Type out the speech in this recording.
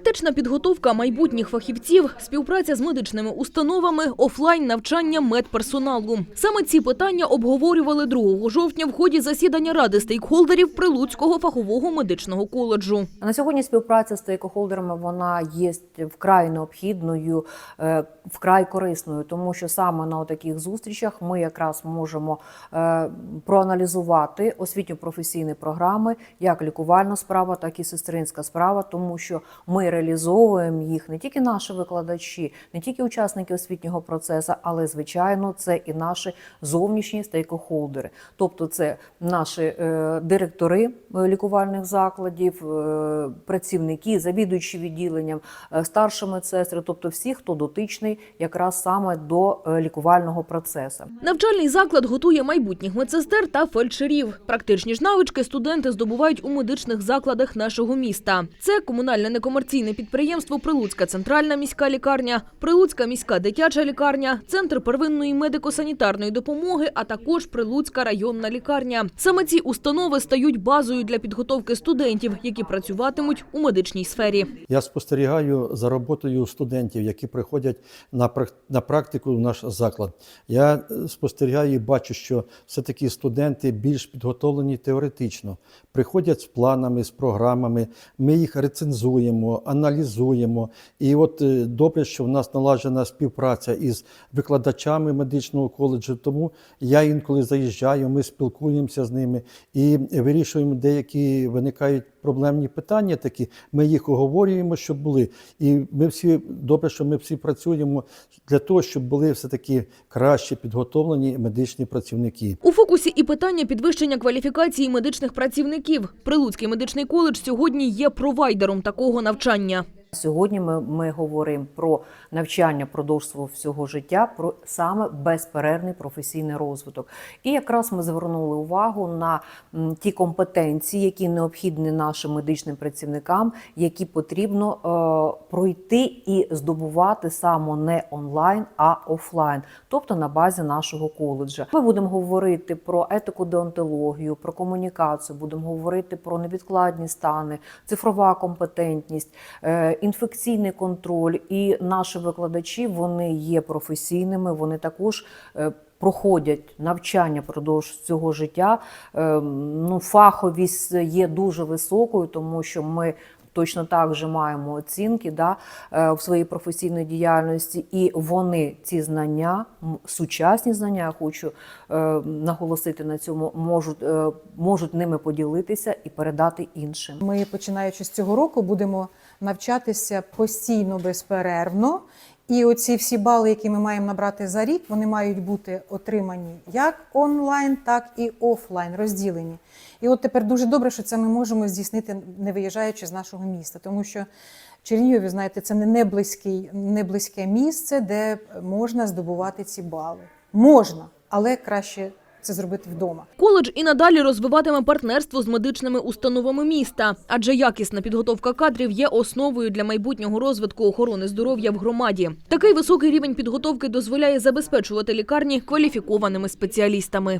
Практична підготовка майбутніх фахівців, співпраця з медичними установами, офлайн навчання медперсоналу. Саме ці питання обговорювали 2 жовтня в ході засідання ради стейкхолдерів Прилуцького фахового медичного коледжу. На сьогодні співпраця з стейкхолдерами вона є вкрай необхідною, е, вкрай корисною, тому що саме на таких зустрічах ми якраз можемо е, проаналізувати освітньо-професійні програми, як лікувальна справа, так і сестринська справа, тому що ми реалізовуємо їх не тільки наші викладачі, не тільки учасники освітнього процесу, але звичайно, це і наші зовнішні стейкхолдери. Тобто, це наші е, директори е, лікувальних закладів, е, працівники, завідуючі відділенням, старші медсестри, тобто всі, хто дотичний якраз саме до лікувального процесу. Навчальний заклад готує майбутніх медсестер та фельдшерів. Практичні ж навички студенти здобувають у медичних закладах нашого міста. Це комунальне некомерційне підприємство Прилуцька центральна міська лікарня, Прилуцька міська дитяча лікарня, центр первинної медико-санітарної допомоги, а також Прилуцька районна лікарня. Саме ці установи стають базою для підготовки студентів, які працюватимуть у медичній сфері. Я спостерігаю за роботою студентів, які приходять на прак- практику в наш заклад. Я е, спостерігаю і бачу, що все-таки студенти більш підготовлені теоретично, приходять з планами, з програмами. Ми їх рецензуємо, аналізуємо. І от е, добре, що в нас налажена співпраця із викладачами медичного коледжу. Тому я інколи заїжджаю, ми спілкуємося з ними і вирішуємо деякі виникають проблемні питання. Такі ми їх оговорюємо, щоб були. І ми всі добре, що ми всі працюємо для того, щоб були все таки краще підготовлені медичні працівники. У фокусі і питання підвищення кваліфікації медичних працівників. Прилуцький медичний коледж сьогодні є провайдером такого навчання. Сьогодні ми, ми говоримо про навчання продовж свого всього життя, про саме безперервний професійний розвиток. І якраз ми звернули увагу на ті компетенції, які необхідні нашим медичним працівникам, які потрібно е, пройти і здобувати саме не онлайн, а офлайн, тобто на базі нашого коледжа. Ми будемо говорити про етику деонтологію, про комунікацію, будемо говорити про невідкладні стани, цифрова компетентність. е, інфекційний контроль, і наші викладачі вони є професійними, вони також. е, Проходять навчання продовж цього життя. Е, Ну, фаховість є дуже високою, тому що ми точно так же маємо оцінки да, е, в своїй професійній діяльності, і вони ці знання, сучасні знання, я хочу е, наголосити на цьому, можуть, е, можуть ними поділитися і передати іншим. Ми, починаючи з цього року, будемо навчатися постійно безперервно. І оці всі бали, які ми маємо набрати за рік, вони мають бути отримані як онлайн, так і офлайн, розділені. І от тепер дуже добре, що це ми можемо здійснити, не виїжджаючи з нашого міста, тому що Чернігові, знаєте, це не близький, не близьке місце, де можна здобувати ці бали. Можна, але краще це зробити вдома. Коледж і надалі розвиватиме партнерство з медичними установами міста, адже якісна підготовка кадрів є основою для майбутнього розвитку охорони здоров'я в громаді. Такий високий рівень підготовки дозволяє забезпечувати лікарні кваліфікованими спеціалістами.